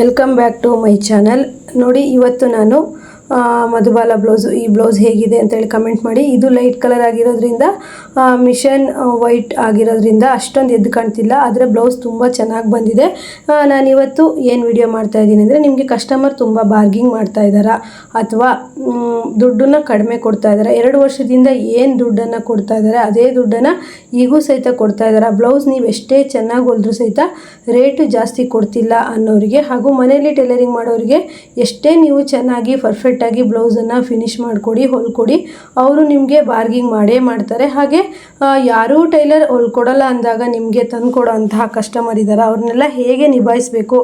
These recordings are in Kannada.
Welcome back to my channel ನೋಡಿ, ಇವತ್ತು ನಾನು ಮಧುಬಾಲ ಬ್ಲೌಸು ಈ ಬ್ಲೌಸ್ ಹೇಗಿದೆ ಅಂತೇಳಿ ಕಮೆಂಟ್ ಮಾಡಿ. ಇದು ಲೈಟ್ ಕಲರ್ ಆಗಿರೋದ್ರಿಂದ ಮಿಷನ್ ವೈಟ್ ಆಗಿರೋದ್ರಿಂದ ಅಷ್ಟೊಂದು ಎದ್ದು ಕಾಣ್ತಿಲ್ಲ, ಆದರೆ ಬ್ಲೌಸ್ ತುಂಬ ಚೆನ್ನಾಗಿ ಬಂದಿದೆ. ನಾನಿವತ್ತು ಏನು ವಿಡಿಯೋ ಮಾಡ್ತಾ ಇದ್ದೀನಿ ಅಂದರೆ ನಿಮಗೆ ಕಸ್ಟಮರ್ ತುಂಬ ಬಾರ್ಗಿಂಗ್ ಮಾಡ್ತಾ ಇದ್ದಾರಾ ಅಥವಾ ದುಡ್ಡನ್ನು ಕಡಿಮೆ ಕೊಡ್ತಾ ಇದ್ದಾರೆ? ಎರಡು ವರ್ಷದಿಂದ ಏನು ದುಡ್ಡನ್ನು ಕೊಡ್ತಾ ಇದ್ದಾರೆ, ಅದೇ ದುಡ್ಡನ್ನು ಈಗೂ ಸಹಿತ ಕೊಡ್ತಾ ಇದ್ದಾರೆ? ಬ್ಲೌಸ್ ನೀವು ಎಷ್ಟೇ ಚೆನ್ನಾಗಿ ಹೊಲಿದ್ರು ಸಹಿತ ರೇಟು ಜಾಸ್ತಿ ಕೊಡ್ತಿಲ್ಲ ಅನ್ನೋರಿಗೆ ಹಾಗೂ ಮನೆಯಲ್ಲಿ ಟೈಲರಿಂಗ್ ಮಾಡೋರಿಗೆ ಎಷ್ಟೇ ನೀವು ಚೆನ್ನಾಗಿ ಪರ್ಫೆಕ್ಟಾಗಿ ಬ್ಲೌಸನ್ನು ಫಿನಿಶ್ ಮಾಡಿಕೊಡಿ, ಹೊಲ್ಕೊಡಿ, ಅವರು ನಿಮಗೆ ಬಾರ್ಗಿಂಗ್ ಮಾಡೇ ಮಾಡ್ತಾರೆ. ಹಾಗೆ ಯಾರೂ ಟೈಲರ್ ಹೊಲ್ಕೊಡಲ್ಲ ಅಂದಾಗ ನಿಮಗೆ ತಂದುಕೊಡೋ ಅಂತಹ ಕಸ್ಟಮರ್ ಇದ್ದಾರೆ ಅವ್ರನ್ನೆಲ್ಲ ಹೇಗೆ ನಿಭಾಯಿಸಬೇಕು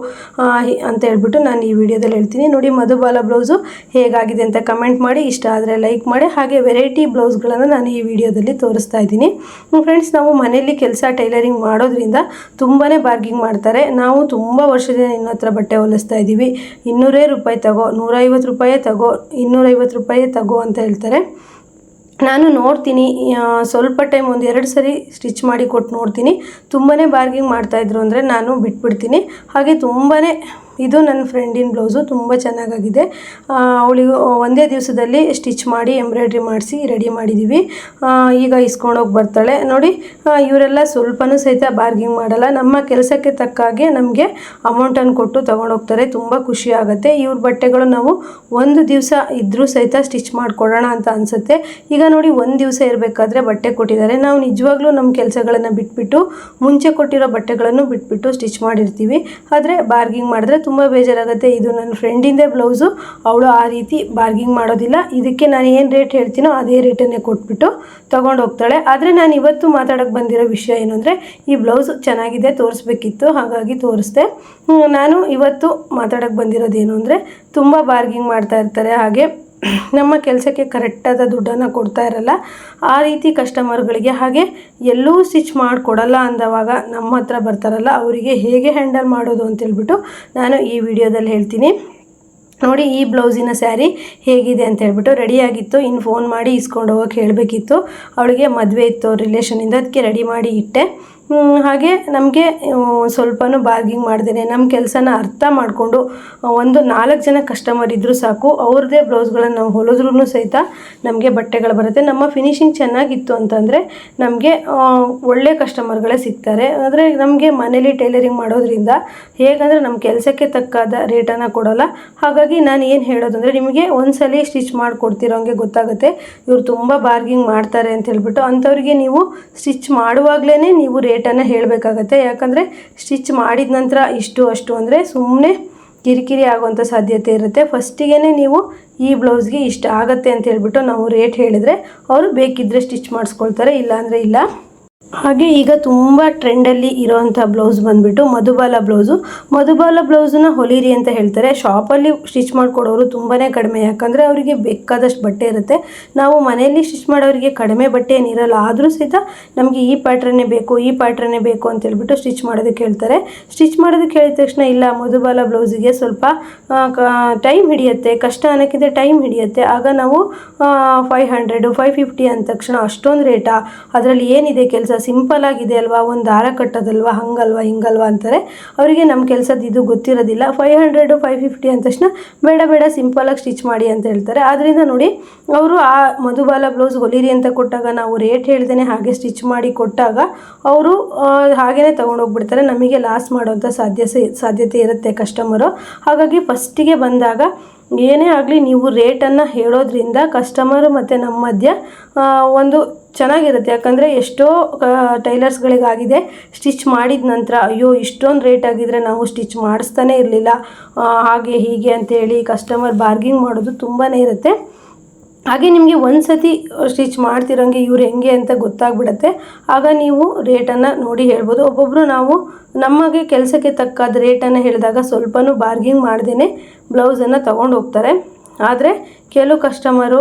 ಅಂತ ಹೇಳ್ಬಿಟ್ಟು ನಾನು ಈ ವಿಡಿಯೋದಲ್ಲಿ ಹೇಳ್ತೀನಿ. ನೋಡಿ, ಮಧುಬಾಲ ಬ್ಲೌಸು ಹೇಗಾಗಿದೆ ಅಂತ ಕಮೆಂಟ್ ಮಾಡಿ, ಇಷ್ಟ ಆದರೆ ಲೈಕ್ ಮಾಡಿ, ಹಾಗೆ ವೆರೈಟಿ ಬ್ಲೌಸ್ಗಳನ್ನು ನಾನು ಈ ವಿಡಿಯೋದಲ್ಲಿ ತೋರಿಸ್ತಾ ಇದ್ದೀನಿ. ಫ್ರೆಂಡ್ಸ್ ನಾವು ಮನೆಯಲ್ಲಿ ಕೆಲಸ ಟೈಲರಿಂಗ್ ಮಾಡೋದ್ರಿಂದ ತುಂಬಾ ಬಾರ್ಗಿಂಗ್ ಮಾಡ್ತಾರೆ. ನಾವು ತುಂಬ ವರ್ಷದಿಂದ ನಿನ್ನ ಹತ್ರ ಬಟ್ಟೆ ಹೊಲಿಸ್ತಾ ಇದ್ದೀವಿ ಇನ್ನೂರೇ ರೂಪಾಯಿ ತಗೋ, ನೂರೈವತ್ತು ರೂಪಾಯೇ ತಗೋ, ಇನ್ನೂರೈವತ್ತು ರೂಪಾಯೇ ತಗೋ ಅಂತ ಹೇಳ್ತಾರೆ. ನಾನು ನೋಡ್ತೀನಿ ಸ್ವಲ್ಪ ಟೈಮ್ ಒಂದು ಎರಡು ಸರಿ ಸ್ಟಿಚ್ ಮಾಡಿ ಕೊಟ್ಟು ನೋಡ್ತೀನಿ. ತುಂಬಾ ಬಾರ್ಗಿಂಗ್ ಮಾಡ್ತಾಯಿದ್ರು ಅಂದರೆ ನಾನು ಬಿಟ್ಬಿಡ್ತೀನಿ. ಹಾಗೆ ತುಂಬಾ ಇದು ನನ್ನ ಫ್ರೆಂಡಿನ ಬ್ಲೌಸು, ತುಂಬ ಚೆನ್ನಾಗಾಗಿದೆ. ಅವಳಿಗೂ ಒಂದೇ ದಿವಸದಲ್ಲಿ ಸ್ಟಿಚ್ ಮಾಡಿ, ಎಂಬ್ರಾಯ್ಡ್ರಿ ಮಾಡಿಸಿ, ರೆಡಿ ಮಾಡಿದ್ದೀವಿ ಈಗ ಇಸ್ಕೊಂಡೋಗಿ ಬರ್ತಾಳೆ. ನೋಡಿ ಇವರೆಲ್ಲ ಸ್ವಲ್ಪನೂ ಸಹಿತ ಬಾರ್ಗಿಂಗ್ ಮಾಡಲ್ಲ. ನಮ್ಮ ಕೆಲಸಕ್ಕೆ ತಕ್ಕ ಹಾಗೆ ನಮಗೆ ಅಮೌಂಟನ್ನು ಕೊಟ್ಟು ತೊಗೊಂಡೋಗ್ತಾರೆ ತುಂಬ ಖುಷಿ ಆಗುತ್ತೆ. ಇವ್ರ ಬಟ್ಟೆಗಳು ನಾವು ಒಂದು ದಿವಸ ಇದ್ದರೂ ಸಹಿತ ಸ್ಟಿಚ್ ಮಾಡಿಕೊಡೋಣ ಅಂತ ಅನಿಸುತ್ತೆ. ಈಗ ನೋಡಿ, ಒಂದು ದಿವಸ ಇರಬೇಕಾದ್ರೆ ಬಟ್ಟೆ ಕೊಟ್ಟಿದ್ದಾರೆ. ನಾವು ನಿಜವಾಗ್ಲೂ ನಮ್ಮ ಕೆಲಸಗಳನ್ನು ಬಿಟ್ಬಿಟ್ಟು, ಮುಂಚೆ ಕೊಟ್ಟಿರೋ ಬಟ್ಟೆಗಳನ್ನು ಬಿಟ್ಬಿಟ್ಟು ಸ್ಟಿಚ್ ಮಾಡಿರ್ತೀವಿ. ಆದರೆ ಬಾರ್ಗಿಂಗ್ ಮಾಡಿದ್ರೆ ತುಂಬ ಬೇಜಾರಾಗುತ್ತೆ. ಇದು ನನ್ನ ಫ್ರೆಂಡಿಂದೇ ಬ್ಲೌಸು ಅವಳು ಆ ರೀತಿ ಬಾರ್ಗಿಂಗ್ ಮಾಡೋದಿಲ್ಲ. ಇದಕ್ಕೆ ನಾನು ಏನು ರೇಟ್ ಹೇಳ್ತೀನೋ ಅದೇ ರೇಟನ್ನೇ ಕೊಟ್ಬಿಟ್ಟು ತೊಗೊಂಡು ಹೋಗ್ತಾಳೆ. ಆದರೆ ನಾನು ಇವತ್ತು ಮಾತಾಡೋಕ್ಕೆ ಬಂದಿರೋ ವಿಷಯ ಏನು ಅಂದರೆ, ಈ ಬ್ಲೌಸ್ ಚೆನ್ನಾಗಿದೆ, ತೋರಿಸ್ಬೇಕಿತ್ತು, ಹಾಗಾಗಿ ತೋರಿಸ್ದೆ. ನಾನು ಇವತ್ತು ಮಾತಾಡೋಕ್ಕೆ ಬಂದಿರೋದೇನು ಅಂದರೆ, ತುಂಬ ಬಾರ್ಗಿಂಗ್ ಮಾಡ್ತಾ ಇರ್ತಾರೆ. ಹಾಗೆ ನಮ್ಮ ಕೆಲಸಕ್ಕೆ ಕರೆಕ್ಟಾದ ದುಡ್ಡನ್ನು ಕೊಡ್ತಾ ಇರಲ್ಲ. ಆ ರೀತಿ ಕಸ್ಟಮರ್ಗಳಿಗೆ ಹಾಗೆ ಎಲ್ಲೂ ಸ್ಟಿಚ್ ಮಾಡಿಕೊಡಲ್ಲ ಅಂದವಾಗ ನಮ್ಮ ಹತ್ರ ಬರ್ತಾರಲ್ಲ, ಅವರಿಗೆ ಹೇಗೆ ಹ್ಯಾಂಡಲ್ ಮಾಡೋದು ಅಂತೇಳ್ಬಿಟ್ಟು ನಾನು ಈ ವಿಡಿಯೋದಲ್ಲಿ ಹೇಳ್ತೀನಿ. ನೋಡಿ ಈ ಬ್ಲೌಸಿನ ಸ್ಯಾರಿ ಹೇಗಿದೆ ಅಂತ ಹೇಳ್ಬಿಟ್ಟು ರೆಡಿಯಾಗಿತ್ತು ಇನ್ನು ಫೋನ್ ಮಾಡಿ ಇಸ್ಕೊಂಡು ಹೋಗೋಕೆ ಹೇಳಬೇಕಿತ್ತು. ಅವಳಿಗೆ ಮದುವೆ ಇತ್ತು ರಿಲೇಷನಿಂದ ಅದಕ್ಕೆ ರೆಡಿ ಮಾಡಿ ಇಟ್ಟೆ. ಹಾಗೆ ನಮಗೆ ಸ್ವಲ್ಪನೂ ಬಾರ್ಗಿಂಗ್ ಮಾಡ್ದೇ ನಮ್ಮ ಕೆಲಸನ ಅರ್ಥ ಮಾಡಿಕೊಂಡು ಒಂದು ನಾಲ್ಕು ಜನ ಕಸ್ಟಮರ್ ಇದ್ದರೂ ಸಾಕು. ಅವ್ರದ್ದೇ ಬ್ಲೌಸ್ಗಳನ್ನು ನಾವು ಹೊಲಿದ್ರೂ ಸಹಿತ ನಮಗೆ ಬಟ್ಟೆಗಳು ಬರುತ್ತೆ. ನಮ್ಮ ಫಿನಿಶಿಂಗ್ ಚೆನ್ನಾಗಿತ್ತು ಅಂತಂದರೆ ನಮಗೆ ಒಳ್ಳೆ ಕಸ್ಟಮರ್ಗಳೇ ಸಿಗ್ತಾರೆ. ಆದರೆ ನಮಗೆ ಮನೇಲಿ ಟೈಲರಿಂಗ್ ಮಾಡೋದ್ರಿಂದ ಹೇಗಂದರೆ ನಮ್ಮ ಕೆಲಸಕ್ಕೆ ತಕ್ಕಾದ ರೇಟನ್ನು ಕೊಡೋಲ್ಲ. ಹಾಗಾಗಿ ನಾನು ಏನು ಹೇಳೋದು ಅಂದರೆ ನಿಮಗೆ ಒಂದ್ಸಲಿ ಸ್ಟಿಚ್ ಮಾಡಿಕೊಡ್ತಿರೋಂಗೆ ಗೊತ್ತಾಗುತ್ತೆ. ಇವರು ತುಂಬ ಬಾರ್ಗಿಂಗ್ ಮಾಡ್ತಾರೆ ಅಂತ ಹೇಳ್ಬಿಟ್ಟು ಅಂಥವ್ರಿಗೆ ನೀವು ಸ್ಟಿಚ್ ಮಾಡುವಾಗಲೇ ನೀವು ರೇಟನ್ನು ಹೇಳಬೇಕಾಗತ್ತೆ. ಯಾಕಂದರೆ ಸ್ಟಿಚ್ ಮಾಡಿದ ನಂತರ ಇಷ್ಟು, ಅಷ್ಟು ಅಂದರೆ ಸುಮ್ಮನೆ ಕಿರಿಕಿರಿ ಆಗುವಂಥ ಸಾಧ್ಯತೆ ಇರುತ್ತೆ. ಫಸ್ಟಿಗೆ ನೀವು ಈ ಬ್ಲೌಸ್ಗೆ ಇಷ್ಟ ಆಗುತ್ತೆ ಅಂತ ಹೇಳ್ಬಿಟ್ಟು ನಾವು ರೇಟ್ ಹೇಳಿದರೆ ಅವರು ಬೇಕಿದ್ದರೆ ಸ್ಟಿಚ್ ಮಾಡಿಸ್ಕೊಳ್ತಾರೆ, ಇಲ್ಲಾಂದರೆ ಇಲ್ಲ. ಹಾಗೆ ಈಗ ತುಂಬ ಟ್ರೆಂಡಲ್ಲಿ ಇರೋವಂಥ ಬ್ಲೌಸ್ ಬಂದುಬಿಟ್ಟು ಮಧುಬಾಲ ಬ್ಲೌಸು ಮಧುಬಾಲ ಬ್ಲೌಸನ್ನ ಹೊಲೀರಿ ಅಂತ ಹೇಳ್ತಾರೆ. ಶಾಪಲ್ಲಿ ಸ್ಟಿಚ್ ಮಾಡಿಕೊಡೋರು ತುಂಬಾ ಕಡಿಮೆ. ಯಾಕಂದರೆ ಅವರಿಗೆ ಬೇಕಾದಷ್ಟು ಬಟ್ಟೆ ಇರುತ್ತೆ. ನಾವು ಮನೆಯಲ್ಲಿ ಸ್ಟಿಚ್ ಮಾಡೋರಿಗೆ ಕಡಿಮೆ ಬಟ್ಟೆ ಏನಿರಲ್ಲ, ಆದರೂ ಸಹಿತ ನಮಗೆ ಈ ಪ್ಯಾಟ್ರನ್ನೇ ಬೇಕು, ಈ ಪ್ಯಾಟ್ರನ್ನೇ ಬೇಕು ಅಂತ ಹೇಳ್ಬಿಟ್ಟು ಸ್ಟಿಚ್ ಮಾಡೋದಕ್ಕೆ ಹೇಳ್ತಾರೆ. ಸ್ಟಿಚ್ ಮಾಡೋದಕ್ಕೆ ಹೇಳಿದ ತಕ್ಷಣ, ಇಲ್ಲ, ಮಧುಬಾಲ ಬ್ಲೌಸಿಗೆ ಸ್ವಲ್ಪ ಟೈಮ್ ಹಿಡಿಯುತ್ತೆ. ಕಷ್ಟ ಅನ್ನೋಕ್ಕಿಂತ ಟೈಮ್ ಹಿಡಿಯುತ್ತೆ. ಆಗ ನಾವು ಫೈವ್ ಹಂಡ್ರೆಡು ಫೈವ್ ಫಿಫ್ಟಿ ಅಂದ ತಕ್ಷಣ ಅಷ್ಟೊಂದು ರೇಟಾ ಅದರಲ್ಲಿ ಏನಿದೆ ಕೆಲಸ? ಸಿಂಪಲ್ ಆಗಿದೆ ಅಲ್ವಾ? ಒಂದು ದಾರ ಕಟ್ಟೋದಲ್ವಾ? ಹಂಗಲ್ವಾ, ಹಿಂಗಲ್ವಾ ಅಂತಾರೆ. ಅವರಿಗೆ ನಮ್ಮ ಕೆಲಸದ ಇದು ಗೊತ್ತಿರೋದಿಲ್ಲ. ಫೈವ್ ಹಂಡ್ರೆಡು ಫೈವ್ ಫಿಫ್ಟಿ ಅಂದ ತಕ್ಷಣ ಬೇಡ ಬೇಡ ಸಿಂಪಲಾಗಿ ಸ್ಟಿಚ್ ಮಾಡಿ ಅಂತ ಹೇಳ್ತಾರೆ. ಆದ್ದರಿಂದ ನೋಡಿ, ಅವರು ಆ ಮಧುಬಾಲ ಬ್ಲೌಸ್ ಹೊಲಿರಿ ಅಂತ ಕೊಟ್ಟಾಗ ನಾವು ರೇಟ್ ಹೇಳ್ದೇ ಹಾಗೆ ಸ್ಟಿಚ್ ಮಾಡಿ ಕೊಟ್ಟಾಗ ಅವರು ಹಾಗೇ ತೊಗೊಂಡೋಗ್ಬಿಡ್ತಾರೆ ನಮಗೆ ಲಾಸ್ ಮಾಡೋಂಥ ಸಾಧ್ಯ ಸಾಧ್ಯತೆ ಇರುತ್ತೆ ಕಸ್ಟಮರು ಹಾಗಾಗಿ ಫಸ್ಟಿಗೆ ಬಂದಾಗ ಏನೇ ಆಗಲಿ ನೀವು ರೇಟನ್ನು ಹೇಳೋದ್ರಿಂದ ಕಸ್ಟಮರು ಮತ್ತು ನಮ್ಮ ಮಧ್ಯ ಒಂದು ಚೆನ್ನಾಗಿರುತ್ತೆ. ಯಾಕಂದರೆ ಎಷ್ಟೋ ಟೈಲರ್ಸ್ಗಳಿಗಾಗಿದೆ ಸ್ಟಿಚ್ ಮಾಡಿದ ನಂತರ, ಅಯ್ಯೋ, ಇಷ್ಟೊಂದು ರೇಟ್ ಆಗಿದ್ರೆ ನಾವು ಸ್ಟಿಚ್ ಮಾಡಿಸ್ತಾನೇ ಇರಲಿಲ್ಲ. ಹಾಗೆ, ಹೀಗೆ ಅಂತೇಳಿ ಕಸ್ಟಮರ್ ಬಾರ್ಗಿಂಗ್ ಮಾಡೋದು ತುಂಬಾ ಇರುತ್ತೆ. ಹಾಗೆ ನಿಮಗೆ ಒಂದು ಸತಿ ಸ್ಟಿಚ್ ಮಾಡ್ತಿರೋಂಗೆ ಇವ್ರು ಹೆಂಗೆ ಅಂತ ಗೊತ್ತಾಗ್ಬಿಡುತ್ತೆ. ಆಗ ನೀವು ರೇಟನ್ನು ನೋಡಿ ಹೇಳ್ಬೋದು. ಒಬ್ಬೊಬ್ಬರು ನಾವು ನಮಗೆ ಕೆಲಸಕ್ಕೆ ತಕ್ಕಾದ ರೇಟನ್ನು ಹೇಳಿದಾಗ ಸ್ವಲ್ಪನೂ ಬಾರ್ಗಿಂಗ್ ಮಾಡ್ದೇ ಬ್ಲೌಸನ್ನು ತೊಗೊಂಡು ಹೋಗ್ತಾರೆ ಆದರೆ ಕೆಲವು ಕಸ್ಟಮರು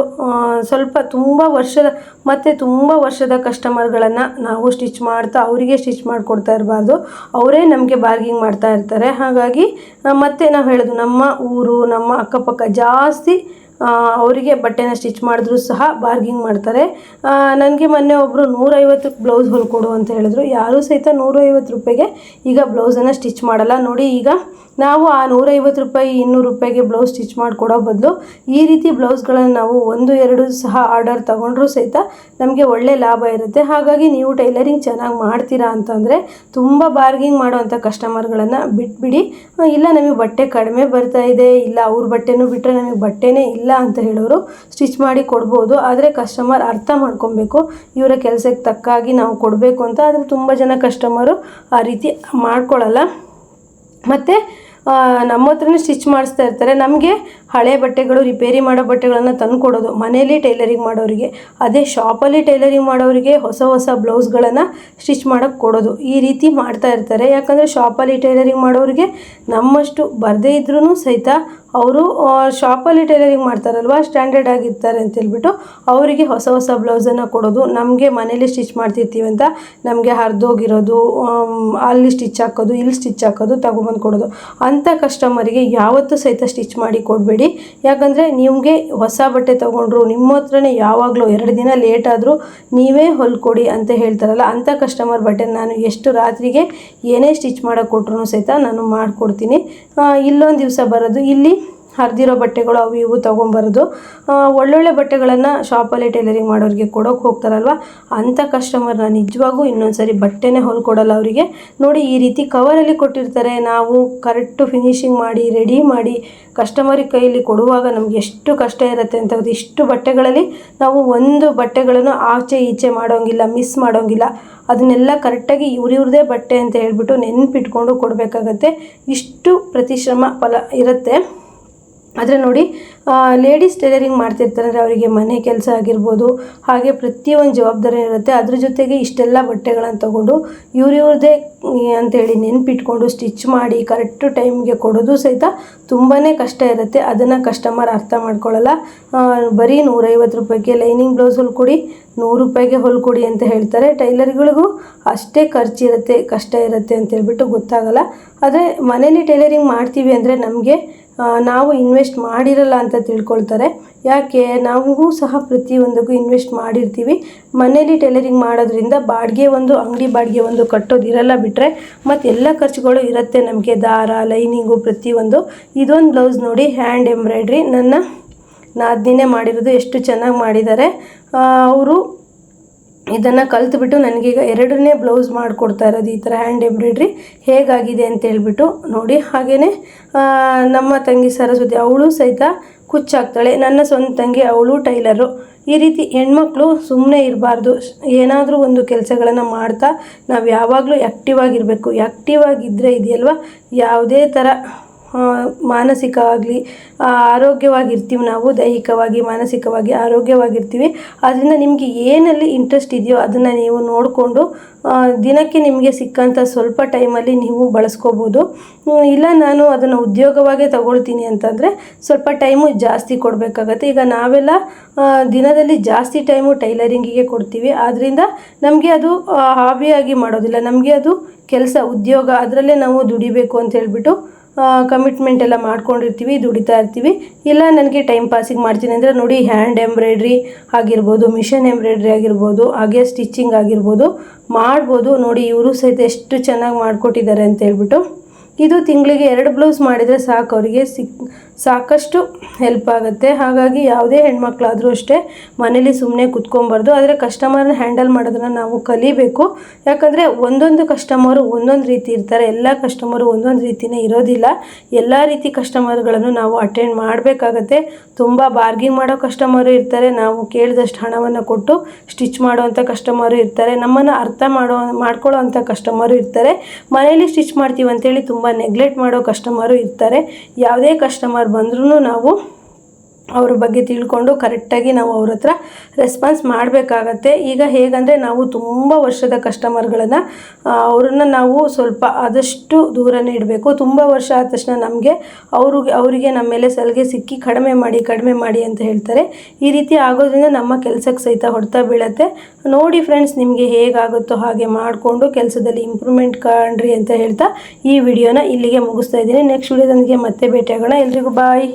ಸ್ವಲ್ಪ ತುಂಬ ವರ್ಷದ, ಮತ್ತು ತುಂಬ ವರ್ಷದ ಕಸ್ಟಮರ್ಗಳನ್ನು ನಾವು ಸ್ಟಿಚ್ ಮಾಡ್ತಾ, ಅವರಿಗೆ ಸ್ಟಿಚ್ ಮಾಡಿಕೊಡ್ತಾ ಇರಬಾರ್ದು. ಅವರೇ ನಮಗೆ ಬಾರ್ಗಿಂಗ್ ಮಾಡ್ತಾ ಇರ್ತಾರೆ. ಹಾಗಾಗಿ ಮತ್ತೆ ನಾವು ಹೇಳೋದು, ನಮ್ಮ ಊರು, ನಮ್ಮ ಅಕ್ಕಪಕ್ಕ ಜಾಸ್ತಿ ಅವರಿಗೆ ಬಟ್ಟೆನ ಸ್ಟಿಚ್ ಮಾಡಿದ್ರು ಸಹ ಬಾರ್ಗಿಂಗ್ ಮಾಡ್ತಾರೆ. ನನಗೆ ಮೊನ್ನೆ ಒಬ್ಬರು ನೂರೈವತ್ತು ಬ್ಲೌಸ್ ಹೊಲ್ಕೊಡು ಅಂತ ಹೇಳಿದ್ರು. ಯಾರೂ ಸಹಿತ ನೂರೈವತ್ತು ರೂಪಾಯಿಗೆ ಈಗ ಬ್ಲೌಸನ್ನು ಸ್ಟಿಚ್ ಮಾಡಲ್ಲ. ನೋಡಿ ಈಗ ನಾವು ಆ ನೂರೈವತ್ತು ರೂಪಾಯಿ, ಇನ್ನೂರು ರೂಪಾಯಿಗೆ ಬ್ಲೌಸ್ ಸ್ಟಿಚ್ ಮಾಡಿಕೊಡೋ ಬದಲು ಈ ರೀತಿ ಬ್ಲೌಸ್ಗಳನ್ನು ನಾವು ಒಂದು, ಎರಡು ಸಹ ಆರ್ಡರ್ ತೊಗೊಂಡ್ರೂ ಸಹಿತ ನಮಗೆ ಒಳ್ಳೆ ಲಾಭ ಇರುತ್ತೆ. ಹಾಗಾಗಿ ನೀವು ಟೈಲರಿಂಗ್ ಚೆನ್ನಾಗಿ ಮಾಡ್ತೀರಾ ಅಂತಂದರೆ ತುಂಬ ಬಾರ್ಗಿಂಗ್ ಮಾಡೋವಂಥ ಕಸ್ಟಮರ್ಗಳನ್ನು ಬಿಟ್ಬಿಡಿ. ಇಲ್ಲ ನಮಗೆ ಬಟ್ಟೆ ಕಡಿಮೆ ಬರ್ತಾ ಇದೆ, ಇಲ್ಲ ಅವ್ರ ಬಟ್ಟೆನೂ ಬಿಟ್ಟರೆ ನಮಗೆ ಬಟ್ಟೆನೇ ಇಲ್ಲ ಅಂತ ಹೇಳೋರು ಸ್ಟಿಚ್ ಮಾಡಿ ಕೊಡ್ಬೋದು. ಆದರೆ ಕಸ್ಟಮರ್ ಅರ್ಥ ಮಾಡ್ಕೊಬೇಕು, ಇವರ ಕೆಲಸಕ್ಕೆ ತಕ್ಕಾಗಿ ನಾವು ಕೊಡಬೇಕು ಅಂತ. ಆದರೆ ತುಂಬ ಜನ ಕಸ್ಟಮರು ಆ ರೀತಿ ಮಾಡ್ಕೊಳ್ಳಲ್ಲ ಮತ್ತು ನಮ್ಮ ಹತ್ರನೇ ಸ್ಟಿಚ್ ಮಾಡಿಸ್ತಾ ಇರ್ತಾರೆ. ನಮಗೆ ಹಳೆ ಬಟ್ಟೆಗಳು, ರಿಪೇರಿ ಮಾಡೋ ಬಟ್ಟೆಗಳನ್ನು ತಂದು ಕೊಡೋದು ಮನೇಲಿ ಟೈಲರಿಂಗ್ ಮಾಡೋರಿಗೆ, ಅದೇ ಶಾಪಲ್ಲಿ ಟೈಲರಿಂಗ್ ಮಾಡೋರಿಗೆ ಹೊಸ ಹೊಸ ಬ್ಲೌಸ್ಗಳನ್ನು ಸ್ಟಿಚ್ ಮಾಡೋಕ್ಕೆ ಕೊಡೋದು. ಈ ರೀತಿ ಮಾಡ್ತಾ ಇರ್ತಾರೆ. ಯಾಕಂದರೆ ಶಾಪಲ್ಲಿ ಟೈಲರಿಂಗ್ ಮಾಡೋರಿಗೆ ನಮ್ಮಷ್ಟು ಬರದೇ ಇದ್ರೂ ಸಹಿತ ಅವರು ಶಾಪಲ್ಲಿ ಟೈಲರಿಂಗ್ ಮಾಡ್ತಾರಲ್ವ ಸ್ಟ್ಯಾಂಡರ್ಡ್ ಆಗಿರ್ತಾರೆ ಅಂತ ಹೇಳ್ಬಿಟ್ಟು ಅವರಿಗೆ ಹೊಸ ಹೊಸ ಬ್ಲೌಸನ್ನು ಕೊಡೋದು. ನಮಗೆ ಮನೇಲಿ ಸ್ಟಿಚ್ ಮಾಡ್ತಿರ್ತೀವಿ ಅಂತ. ನಮಗೆ ಹರಿದೋಗಿರೋದು ಅಲ್ಲಿ ಸ್ಟಿಚ್ ಹಾಕೋದು, ಇಲ್ಲಿ ಸ್ಟಿಚ್ ಹಾಕೋದು ತಗೊಬಂದು ಕೊಡೋದು. ಅಂಥ ಕಸ್ಟಮರಿಗೆ ಯಾವತ್ತೂ ಸಹಿತ ಸ್ಟಿಚ್ ಮಾಡಿ ಕೊಡಬೇಡಿ. ಯಾಕಂದರೆ ನಿಮಗೆ ಹೊಸ ಬಟ್ಟೆ ತೊಗೊಂಡ್ರು, ನಿಮ್ಮ ಹತ್ರನೇ ಯಾವಾಗಲೂ ಎರಡು ದಿನ ಲೇಟ್ ಆದರೂ ನೀವೇ ಹೊಲ್ಕೊಡಿ ಅಂತ ಹೇಳ್ತಾರಲ್ಲ ಅಂಥ ಕಸ್ಟಮರ್ ಬಟ್ಟೆ ನಾನು ಎಷ್ಟು ರಾತ್ರಿಗೆ ಏನೇ ಸ್ಟಿಚ್ ಮಾಡೋಕ್ಕೆ ಕೊಟ್ರು ಸಹಿತ ನಾನು ಮಾಡಿಕೊಡ್ತೀನಿ. ಇಲ್ಲೊಂದು ದಿವಸ ಬರೋದು. ಇಲ್ಲಿ ಹರಿದಿರೋ ಬಟ್ಟೆಗಳು ಅವು ಇವು ತೊಗೊಂಬರೋದು. ಒಳ್ಳೊಳ್ಳೆ ಬಟ್ಟೆಗಳನ್ನು ಶಾಪಲ್ಲಿ ಟೈಲರಿಂಗ್ ಮಾಡೋರಿಗೆ ಕೊಡೋಕೆ ಹೋಗ್ತಾರಲ್ವ? ಅಂಥ ಕಸ್ಟಮರ್ನ ನಿಜವಾಗೂ ಇನ್ನೊಂದು ಸರಿ ಬಟ್ಟೆನೇ ಹೊಲ್ಕೊಡಲ್ಲ ಅವರಿಗೆ. ನೋಡಿ, ಈ ರೀತಿ ಕವರಲ್ಲಿ ಕೊಟ್ಟಿರ್ತಾರೆ. ನಾವು ಕರೆಕ್ಟು ಫಿನಿಶಿಂಗ್ ಮಾಡಿ ರೆಡಿ ಮಾಡಿ ಕಸ್ಟಮರಿಗೆ ಕೈಯಲ್ಲಿ ಕೊಡುವಾಗ ನಮ್ಗೆ ಎಷ್ಟು ಕಷ್ಟ ಇರುತ್ತೆ ಅಂತ? ಇಷ್ಟು ಬಟ್ಟೆಗಳಲ್ಲಿ ನಾವು ಒಂದು ಬಟ್ಟೆಗಳನ್ನು ಆಚೆ ಈಚೆ ಮಾಡೋಂಗಿಲ್ಲ ಮಿಸ್ ಮಾಡೋಂಗಿಲ್ಲ. ಅದನ್ನೆಲ್ಲ ಕರೆಕ್ಟಾಗಿ ಇವ್ರಿವ್ರದೇ ಬಟ್ಟೆ ಅಂತ ಹೇಳ್ಬಿಟ್ಟು ನೆನ್ಪಿಟ್ಕೊಂಡು ಕೊಡಬೇಕಾಗತ್ತೆ. ಇಷ್ಟು ಪ್ರತಿಶ್ರಮ ಫಲ ಇರುತ್ತೆ. ಆದರೆ ನೋಡಿ ಲೇಡೀಸ್ ಟೈಲರಿಂಗ್ ಮಾಡ್ತಿರ್ತಾರೆ ಅಂದರೆ ಅವರಿಗೆ ಮನೆ ಕೆಲಸ ಆಗಿರ್ಬೋದು, ಹಾಗೆ ಪ್ರತಿಯೊಂದು ಜವಾಬ್ದಾರಿ ಇರುತ್ತೆ. ಅದ್ರ ಜೊತೆಗೆ ಇಷ್ಟೆಲ್ಲ ಬಟ್ಟೆಗಳನ್ನು ತಗೊಂಡು ಇವ್ರಿವ್ರದೇ ಅಂತೇಳಿ ನೆನ್ಪಿಟ್ಕೊಂಡು ಸ್ಟಿಚ್ ಮಾಡಿ ಕರೆಕ್ಟ್ ಟೈಮ್ಗೆ ಕೊಡೋದು ಸಹಿತ ತುಂಬಾ ಕಷ್ಟ ಇರುತ್ತೆ. ಅದನ್ನು ಕಸ್ಟಮರ್ ಅರ್ಥ ಮಾಡ್ಕೊಳ್ಳಲ್ಲ ಬರೀ ನೂರೈವತ್ತು ರೂಪಾಯಿಗೆ ಲೈನಿಂಗ್ ಬ್ಲೌಸ್ ಹೊಲ್ಕೊಡಿ, ನೂರು ರೂಪಾಯಿಗೆ ಹೊಲ್ಕೊಡಿ ಅಂತ ಹೇಳ್ತಾರೆ. ಟೈಲರ್ಗಳಿಗೂ ಅಷ್ಟೇ ಖರ್ಚಿರುತ್ತೆ ಕಷ್ಟ ಇರುತ್ತೆ ಅಂತೇಳ್ಬಿಟ್ಟು ಗೊತ್ತಾಗಲ್ಲ. ಆದರೆ ಮನೇಲಿ ಟೈಲರಿಂಗ್ ಮಾಡ್ತೀವಿ ಅಂದರೆ ನಮಗೆ ನಾವು ಇನ್ವೆಸ್ಟ್ ಮಾಡಿರಲ್ಲ ಅಂತ ತಿಳ್ಕೊಳ್ತಾರೆ. ಯಾಕೆ? ನಾವು ಸಹ ಪ್ರತಿಯೊಂದಕ್ಕೂ ಇನ್ವೆಸ್ಟ್ ಮಾಡಿರ್ತೀವಿ. ಮನೇಲಿ ಟೈಲರಿಂಗ್ ಮಾಡೋದ್ರಿಂದ ಬಾಡಿಗೆ ಒಂದು, ಅಂಗಡಿ ಬಾಡಿಗೆ ಒಂದು ಕಟ್ಟೋದಿರಲ್ಲ ಬಿಟ್ಟರೆ ಮತ್ತು ಎಲ್ಲ ಖರ್ಚುಗಳು ಇರುತ್ತೆ ನಮಗೆ. ದಾರ ಲೈನಿಂಗು ಪ್ರತಿಯೊಂದು. ಇದೊಂದು ಬ್ಲೌಸ್ ನೋಡಿ ಹ್ಯಾಂಡ್ ಎಂಬ್ರಾಯ್ಡ್ರಿ ನನ್ನ ನಾದಿನೇ ಮಾಡಿರೋದು ಎಷ್ಟು ಚೆನ್ನಾಗಿ ಮಾಡಿದ್ದಾರೆ. ಅವರು ಇದನ್ನು ಕಲ್ತ್ಬಿಟ್ಟು ನನಗೀಗ ಎರಡನೇ ಬ್ಲೌಸ್ ಮಾಡಿಕೊಡ್ತಾ ಇರೋದು ಈ ಥರ ಹ್ಯಾಂಡ್ ಎಂಬ್ರಾಯ್ಡ್ರಿ ಹೇಗಾಗಿದೆ ಅಂತ ಹೇಳ್ಬಿಟ್ಟು ನೋಡಿ. ಹಾಗೆಯೇ ನಮ್ಮ ತಂಗಿ ಸರಸ್ವತಿ ಅವಳು ಸಹಿತ ಕುಚ್ಚಾಕ್ತಾಳೆ. ನನ್ನ ಸ್ವಂತ ತಂಗಿ ಅವಳು ಟೈಲರು. ಈ ರೀತಿ ಹೆಣ್ಮಕ್ಳು ಸುಮ್ಮನೆ ಇರಬಾರ್ದು. ಏನಾದರೂ ಒಂದು ಕೆಲಸಗಳನ್ನು ಮಾಡ್ತಾ ನಾವು ಯಾವಾಗಲೂ ಆ್ಯಕ್ಟಿವ್ ಆಗಿರಬೇಕು. ಆ್ಯಕ್ಟಿವ್ ಆಗಿದ್ದರೆ ಇದೆಯಲ್ವ? ಯಾವುದೇ ಥರ ಮಾನಸಿಕವಾಗಲಿ ಆರೋಗ್ಯವಾಗಿರ್ತೀವಿ ನಾವು, ದೈಹಿಕವಾಗಿ, ಮಾನಸಿಕವಾಗಿ ಆರೋಗ್ಯವಾಗಿರ್ತೀವಿ. ಅದರಿಂದ ನಿಮಗೆ ಏನಲ್ಲಿ ಇಂಟ್ರೆಸ್ಟ್ ಇದೆಯೋ ಅದನ್ನು ನೀವು ನೋಡಿಕೊಂಡು ದಿನಕ್ಕೆ ನಿಮಗೆ ಸಿಕ್ಕಂಥ ಸ್ವಲ್ಪ ಟೈಮಲ್ಲಿ ನೀವು ಬಳಸ್ಕೋಬೋದು. ಇಲ್ಲ ನಾನು ಅದನ್ನು ಉದ್ಯೋಗವಾಗೇ ತಗೊಳ್ತೀನಿ ಅಂತಂದರೆ ಸ್ವಲ್ಪ ಟೈಮು ಜಾಸ್ತಿ ಕೊಡಬೇಕಾಗತ್ತೆ. ಈಗ ನಾವೆಲ್ಲ ದಿನದಲ್ಲಿ ಜಾಸ್ತಿ ಟೈಮು ಟೈಲರಿಂಗಿಗೆ ಕೊಡ್ತೀವಿ. ಆದ್ದರಿಂದ ನಮಗೆ ಅದು ಹಾಬಿಯಾಗಿ ಮಾಡೋದಿಲ್ಲ. ನಮಗೆ ಅದು ಕೆಲಸ, ಉದ್ಯೋಗ, ಅದರಲ್ಲೇ ನಾವು ದುಡಿಬೇಕು ಅಂತ ಹೇಳ್ಬಿಟ್ಟು ಕಮಿಟ್ಮೆಂಟ್ ಎಲ್ಲ ಮಾಡ್ಕೊಂಡಿರ್ತೀವಿ, ದುಡಿತಾ ಇರ್ತೀವಿ. ಇಲ್ಲ, ನನಗೆ ಟೈಮ್ ಪಾಸಿಗೆ ಮಾಡ್ತೀನಿ ಅಂದರೆ ನೋಡಿ ಹ್ಯಾಂಡ್ ಎಂಬ್ರಾಯ್ಡ್ರಿ ಆಗಿರ್ಬೋದು ಮಿಷನ್ ಎಂಬ್ರಾಯ್ಡ್ರಿ ಆಗಿರ್ಬೋದು, ಹಾಗೆ ಸ್ಟಿಚಿಂಗ್ ಆಗಿರ್ಬೋದು, ಮಾಡ್ಬೋದು. ನೋಡಿ, ಇವರು ಸಹಿತ ಎಷ್ಟು ಚೆನ್ನಾಗಿ ಮಾಡಿಕೊಟ್ಟಿದ್ದಾರೆ ಅಂತ ಹೇಳ್ಬಿಟ್ಟು. ಇದು ತಿಂಗಳಿಗೆ ಎರಡು ಬ್ಲೌಸ್ ಮಾಡಿದರೆ ಸಾಕು ಅವರಿಗೆ. ಸಿಕ್ ಸಾಕಷ್ಟು ಹೆಲ್ಪ್ ಆಗುತ್ತೆ. ಹಾಗಾಗಿ ಯಾವುದೇ ಹೆಣ್ಮಕ್ಳಾದರೂ ಅಷ್ಟೇ ಮನೇಲಿ ಸುಮ್ಮನೆ ಕುತ್ಕೊಬಾರ್ದು. ಆದರೆ ಕಸ್ಟಮರ್ನ ಹ್ಯಾಂಡಲ್ ಮಾಡೋದನ್ನು ನಾವು ಕಲಿಬೇಕು. ಯಾಕಂದರೆ ಒಂದೊಂದು ಕಸ್ಟಮರು ಒಂದೊಂದು ರೀತಿ ಇರ್ತಾರೆ. ಎಲ್ಲ ಕಸ್ಟಮರು ಒಂದೊಂದು ರೀತಿನೇ ಇರೋದಿಲ್ಲ. ಎಲ್ಲ ರೀತಿ ಕಸ್ಟಮರ್ಗಳನ್ನು ನಾವು ಅಟೆಂಡ್ ಮಾಡಬೇಕಾಗತ್ತೆ. ತುಂಬ ಬಾರ್ಗಿಂಗ್ ಮಾಡೋ ಕಸ್ಟಮರು ಇರ್ತಾರೆ. ನಾವು ಕೇಳಿದಷ್ಟು ಹಣವನ್ನು ಕೊಟ್ಟು ಸ್ಟಿಚ್ ಮಾಡುವಂಥ ಕಸ್ಟಮರು ಇರ್ತಾರೆ. ನಮ್ಮನ್ನು ಅರ್ಥ ಮಾಡೋ ಮಾಡ್ಕೊಳ್ಳೋ ಅಂಥ ಕಸ್ಟಮರು ಇರ್ತಾರೆ. ಮನೇಲಿ ಸ್ಟಿಚ್ ಮಾಡ್ತೀವಿ ಅಂತೇಳಿ ತುಂಬ ನೆಗ್ಲೆಕ್ಟ್ ಮಾಡೋ ಕಸ್ಟಮರು ಇರ್ತಾರೆ. ಯಾವುದೇ ಕಸ್ಟಮರ್ ಬಂದ್ರೂ ನಾವು ಅವ್ರ ಬಗ್ಗೆ ತಿಳ್ಕೊಂಡು ಕರೆಕ್ಟಾಗಿ ನಾವು ಅವ್ರ ಹತ್ರ ರೆಸ್ಪಾನ್ಸ್ ಮಾಡಬೇಕಾಗತ್ತೆ. ಈಗ ಹೇಗಂದರೆ ನಾವು ತುಂಬ ವರ್ಷದ ಕಸ್ಟಮರ್ಗಳನ್ನು ಅವ್ರನ್ನ ನಾವು ಸ್ವಲ್ಪ ಆದಷ್ಟು ದೂರನೇ ಇಡಬೇಕು. ತುಂಬ ವರ್ಷ ಆದ ತಕ್ಷಣ ನಮಗೆ ಅವ್ರಿಗೆ, ಅವರಿಗೆ ನಮ್ಮ ಮೇಲೆ ಸಲಿಗೆ ಸಿಕ್ಕಿ ಕಡಿಮೆ ಮಾಡಿ ಕಡಿಮೆ ಮಾಡಿ ಅಂತ ಹೇಳ್ತಾರೆ. ಈ ರೀತಿ ಆಗೋದ್ರಿಂದ ನಮ್ಮ ಕೆಲಸಕ್ಕೆ ಸಹಿತ ಹೊಡೆತ ಬೀಳತ್ತೆ. ನೋಡಿ ಫ್ರೆಂಡ್ಸ್ ನಿಮಗೆ ಹೇಗಾಗುತ್ತೋ ಹಾಗೆ ಮಾಡಿಕೊಂಡು ಕೆಲಸದಲ್ಲಿ ಇಂಪ್ರೂವ್ಮೆಂಟ್ ಕಾಣ್ರಿ ಅಂತ ಹೇಳ್ತಾ ಈ ವಿಡಿಯೋನ ಇಲ್ಲಿಗೆ ಮುಗಿಸ್ತಾ ಇದ್ದೀನಿ. ನೆಕ್ಸ್ಟ್ ವಿಡಿಯೋದೊಂದಿಗೆ ಮತ್ತೆ ಭೇಟಿಯಾಗೋಣ. ಎಲ್ರಿಗೂ ಬಾಯ್